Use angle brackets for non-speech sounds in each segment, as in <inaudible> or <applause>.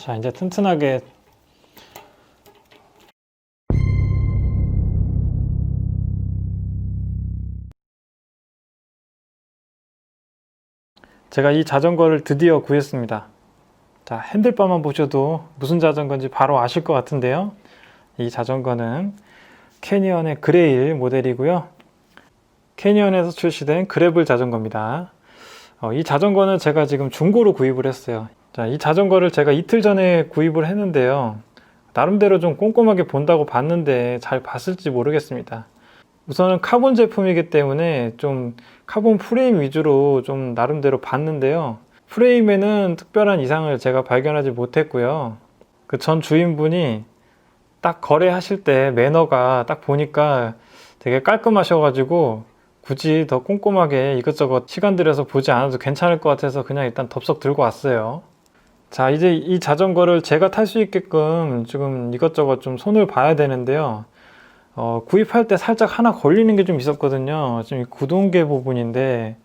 자, 이제 튼튼하게 제가 이 자전거를 드디어 구했습니다. 자, 핸들바만 보셔도 무슨 자전거인지 바로 아실 것 같은데요. 이 자전거는 캐니언의 그레일 모델이고요. 캐니언에서 출시된 그래블 자전거입니다. 어, 이 자전거는 제가 지금 중고로 구입을 했어요. 자, 이 자전거를 제가 이틀 전에 구입을 했는데요. 나름대로 좀 꼼꼼하게 본다고 봤는데 잘 봤을지 모르겠습니다. 우선은 카본 제품이기 때문에 좀 카본 프레임 위주로 좀 나름대로 봤는데요. 프레임에는 특별한 이상을 제가 발견하지 못했고요. 그 전 주인분이 딱 거래하실 때 매너가 딱 보니까 되게 깔끔하셔가지고 굳이 더 꼼꼼하게 이것저것 시간 들여서 보지 않아도 괜찮을 것 같아서 그냥 일단 덥석 들고 왔어요. 자, 이제 이 자전거를 제가 탈 수 있게끔 지금 이것저것 좀 손을 봐야 되는데요. 어, 구입할 때 살짝 하나 걸리는 게 좀 있었거든요. 지금 이 구동계 부분인데,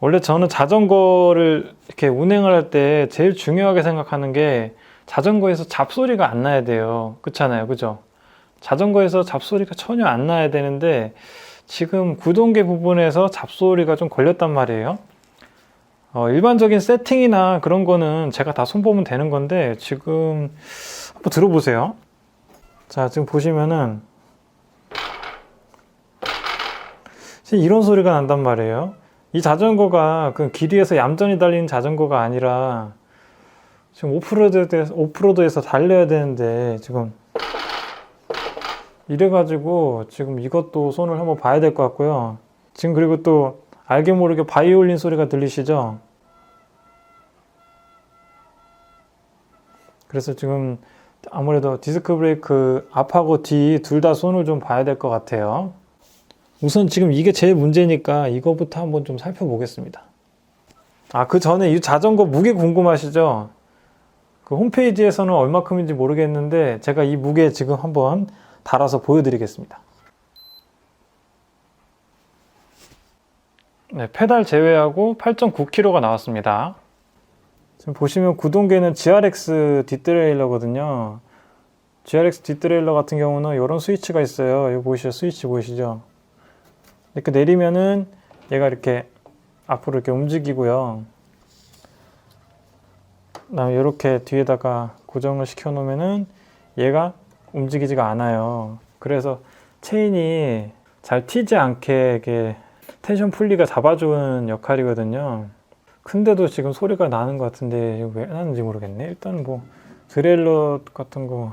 원래 저는 자전거를 이렇게 운행을 할 때 제일 중요하게 생각하는 게 자전거에서 잡소리가 안 나야 돼요. 그렇잖아요. 그죠? 자전거에서 잡소리가 전혀 안 나야 되는데, 지금 구동계 부분에서 잡소리가 좀 걸렸단 말이에요. 어, 일반적인 세팅이나 그런 거는 제가 다 손보면 되는 건데, 지금 한번 들어보세요. 자, 지금 보시면은, 지금 이런 소리가 난단 말이에요. 이 자전거가 그 길 위에서 얌전히 달리는 자전거가 아니라 지금 오프로드에서, 오프로드에서 달려야 되는데 지금 이래가지고 지금 이것도 손을 한번 봐야 될 것 같고요. 지금 그리고 또 알게 모르게 바이올린 소리가 들리시죠? 그래서 지금 아무래도 디스크 브레이크 앞하고 뒤 둘 다 손을 좀 봐야 될 것 같아요. 우선 지금 이게 제일 문제니까 이거부터 한번 좀 살펴보겠습니다. 아, 그 전에 이 자전거 무게 궁금하시죠? 그 홈페이지에서는 얼마큼인지 모르겠는데 제가 이 무게 지금 한번 달아서 보여드리겠습니다. 네, 페달 제외하고 8.9kg가 나왔습니다. 지금 보시면 구동계는 GRX 뒷트레일러거든요. GRX 뒷트레일러 같은 경우는 이런 스위치가 있어요. 여기 보이시죠? 스위치 보이시죠? 이렇게 내리면은 얘가 이렇게 앞으로 이렇게 움직이고요. 그다음에 이렇게 뒤에다가 고정을 시켜 놓으면은 얘가 움직이지가 않아요. 그래서 체인이 잘 튀지 않게 이게 텐션 풀리가 잡아주는 역할이거든요. 근데도 지금 소리가 나는 것 같은데 왜 나는지 모르겠네. 일단 뭐 드레일러 같은 거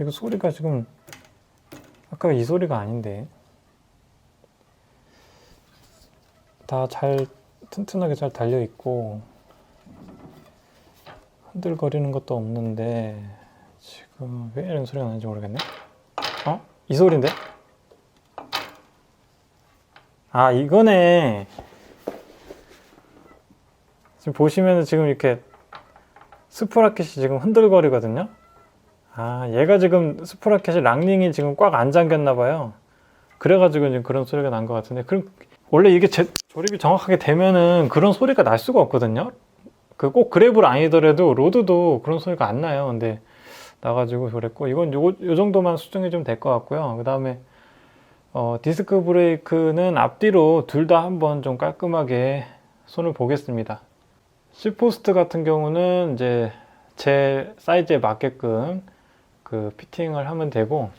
이거 소리가 지금 아까 이 소리가 아닌데 다 잘 튼튼하게 잘 달려 있고 흔들거리는 것도 없는데 지금 왜 이런 소리가 나는지 모르겠네. 어? 이 소리인데? 아 이거네. 지금 보시면은 지금 이렇게 스프라켓이 지금 흔들거리거든요. 아, 얘가 지금 스프라켓이 랑링이 지금 꽉 안 잠겼나 봐요. 그래가지고 지금 그런 소리가 난 것 같은데, 그럼 원래 이게 제, 조립이 정확하게 되면은 그런 소리가 날 수가 없거든요. 그 꼭 그래블 아니더라도 로드도 그런 소리가 안 나요. 근데 나가지고 그랬고 이건 요, 요 정도만 수정이 좀 될 것 같고요. 그 다음에 어, 디스크 브레이크는 앞뒤로 둘 다 한번 좀 깔끔하게 손을 보겠습니다. C포스트 같은 경우는 이제 제 사이즈에 맞게끔 그 피팅을 하면 되고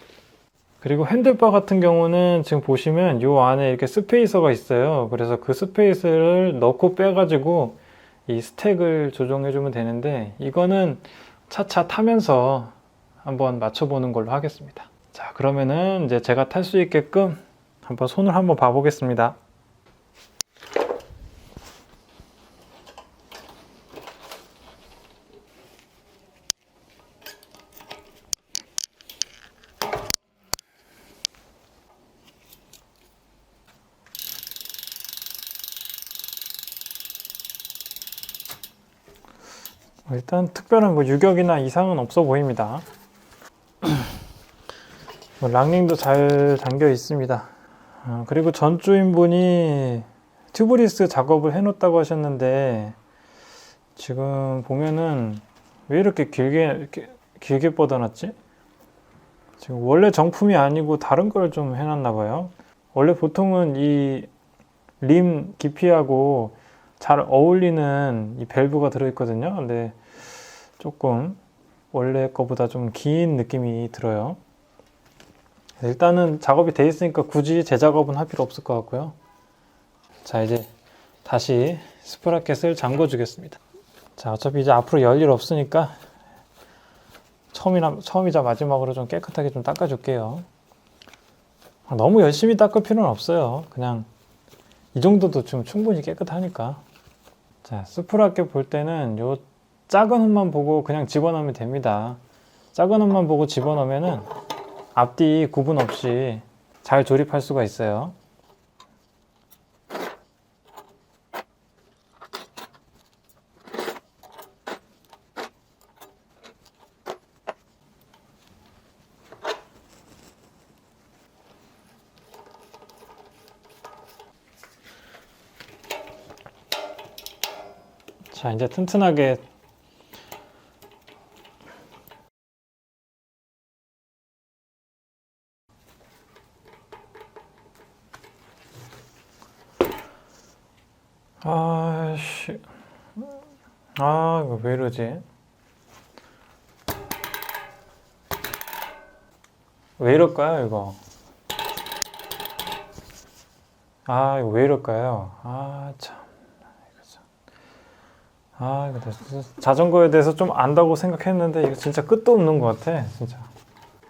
그리고 핸들바 같은 경우는 지금 보시면 요 안에 이렇게 스페이서가 있어요. 그래서 그 스페이스를 넣고 빼 가지고 이 스택을 조정해 주면 되는데 이거는 차차 타면서 한번 맞춰보는 걸로 하겠습니다. 자 그러면은 이제 제가 탈 수 있게끔 한번 손을 한번 봐 보겠습니다. 일단 특별한 뭐 유격이나 이상은 없어 보입니다. <clears throat> 뭐 랑링도 잘 잠겨 있습니다. 어, 그리고 전 주인분이 튜브리스 작업을 해놓았다고 하셨는데 지금 보면은 왜 이렇게 길게 이렇게 길게 뻗어놨지? 지금 원래 정품이 아니고 다른 걸 좀 해놨나 봐요. 원래 보통은 이 림 깊이하고 잘 어울리는 이 밸브가 들어있거든요. 근데 조금 원래 거보다 좀 긴 느낌이 들어요. 일단은 작업이 돼 있으니까 굳이 재작업은 할 필요 없을 것 같고요. 자 이제 다시 스프라켓을 잠궈 주겠습니다. 자 어차피 이제 앞으로 열 일 없으니까 처음이나 처음이자 마지막으로 좀 깨끗하게 좀 닦아 줄게요. 아, 너무 열심히 닦을 필요는 없어요. 그냥 이 정도도 좀 충분히 깨끗하니까. 자 스프라켓 볼 때는 요 작은 홈만 보고 그냥 집어넣으면 됩니다. 작은 홈만 보고 집어넣으면은 앞뒤 구분 없이 잘 조립할 수가 있어요. 자, 이제 튼튼하게 아씨, 아 이거 왜 이러지? 왜 이럴까요 이거? 아 이거 왜 이럴까요? 아 참, 이거 참. 아 이거 자전거에 대해서 좀 안다고 생각했는데 이거 진짜 끝도 없는 것 같아 진짜.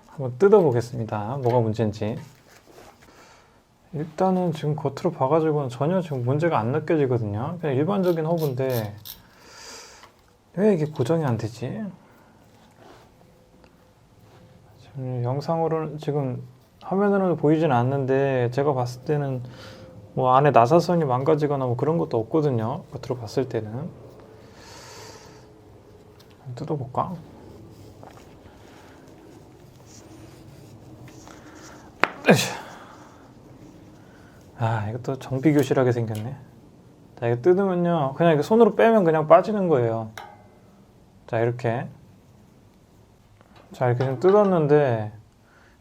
한번 뜯어보겠습니다. 뭐가 문제인지. 일단은 지금 겉으로 봐가지고는 전혀 지금 문제가 안 느껴지거든요. 그냥 일반적인 허브인데 왜 이게 고정이 안 되지? 지금 영상으로는 지금 화면으로는 보이진 않는데 제가 봤을 때는 뭐 안에 나사선이 망가지거나 뭐 그런 것도 없거든요. 겉으로 봤을 때는 뜯어볼까? 아, 이것도 정비 교실하게 생겼네. 자, 이거 뜯으면요. 그냥 이렇게 손으로 빼면 그냥 빠지는 거예요. 자, 이렇게. 자, 이렇게 좀 뜯었는데,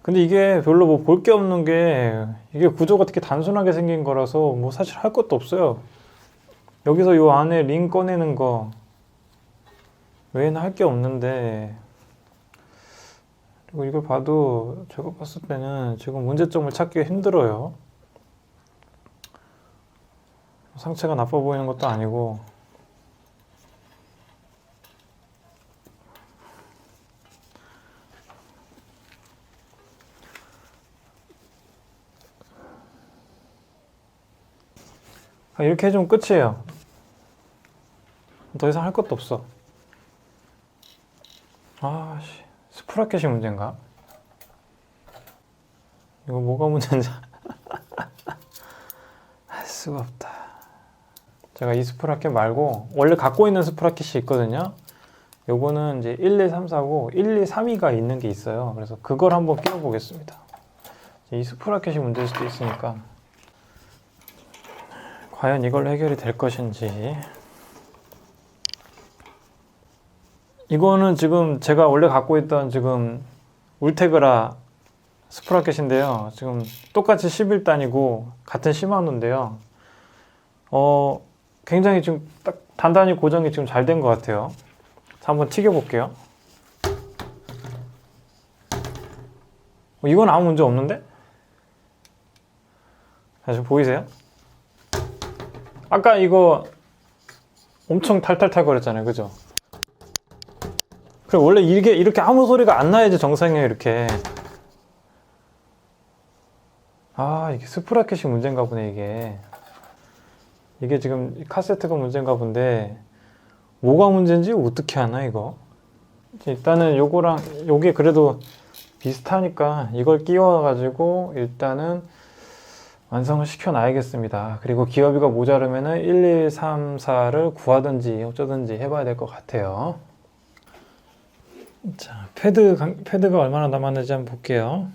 근데 이게 별로 뭐 볼 게 없는 게, 이게 구조가 되게 단순하게 생긴 거라서 뭐 사실 할 것도 없어요. 여기서 요 안에 링 꺼내는 거, 외에는 할 게 없는데, 그리고 이걸 봐도 제가 봤을 때는 지금 문제점을 찾기가 힘들어요. 상체가 나빠 보이는 것도 아니고 아, 이렇게 해주면 끝이에요. 더 이상 할 것도 없어. 아씨, 스프라켓이 문제인가? 이거 뭐가 문제인지 <laughs> 알 수가 없다. 제가 이 스프라켓 말고 원래 갖고 있는 스프라켓이 있거든요. 요거는 이제 1, 2, 3, 4고 1, 2, 3위가 있는 게 있어요. 그래서 그걸 한번 끼워 보겠습니다. 이 스프라켓이 문제일 수도 있으니까 과연 이걸로 해결이 될 것인지 이거는 지금 제가 원래 갖고 있던 지금 울테그라 스프라켓인데요. 지금 똑같이 11단이고 같은 시마노인데요. 어, 굉장히 지금 딱 단단히 고정이 지금 잘 된 것 같아요. 자, 한번 튀겨 볼게요. 어, 이건 아무 문제 없는데? 자, 지금 보이세요? 아까 이거 엄청 탈탈탈 거렸잖아요. 그죠? 그래, 원래 이게 이렇게 아무 소리가 안 나야지 정상이에요. 이렇게. 아, 이게 스프라켓이 문제인가 보네, 이게. 이게 지금 카세트가 문제인가 본데, 뭐가 문제인지 어떻게 하나, 이거? 일단은 요거랑, 요게 그래도 비슷하니까 이걸 끼워 가지고 일단은 완성을 시켜 놔야겠습니다. 그리고 기어비가 모자르면은 1, 2, 3, 4를 구하든지 어쩌든지 해봐야 될 것 같아요. 자, 패드, 강- 패드가 얼마나 남았는지 한번 볼게요.